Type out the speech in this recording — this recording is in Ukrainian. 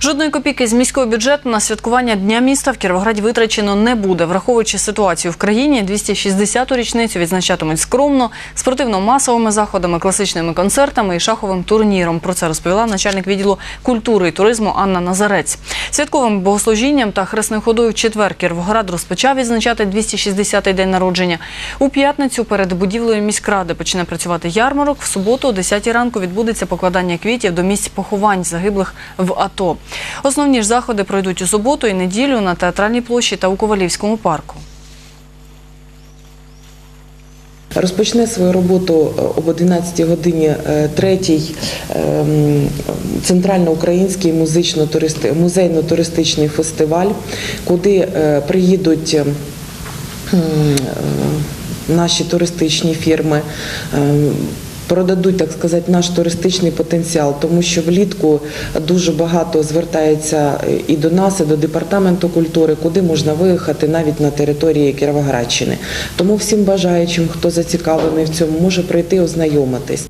Жодної копійки з міського бюджету на святкування Дня міста в Кіровограді витрачено не буде. Враховуючи ситуацію в країні, 260-ту річницю відзначатимуть скромно, спортивно-масовими заходами, класичними концертами і шаховим турніром. Про це розповіла начальник відділу культури і туризму Анна Назарець. Святковим богослужінням та хресною ходою в четвер Кіровоград розпочав відзначати 260-й день народження. У п'ятницю перед будівлею міськради почне працювати ярмарок. В суботу о 10 ранку відбудеться покладання квітів до місць поховань загиблих в АТО. Основні ж заходи пройдуть у суботу і неділю на театральній площі та у Ковалівському парку. Розпочне свою роботу е, об 11 годині е, третій ем, центральноукраїнський музейно-туристичний фестиваль, куди е, приїдуть ем, наші туристичні фірми. Продадуть, так сказати, наш туристичний потенціал, тому що влітку дуже багато звертається і до нас, і до департаменту культури, куди можна виїхати навіть на території Кіровоградщини. Тому всім бажаючим, хто зацікавлений в цьому, може прийти ознайомитись.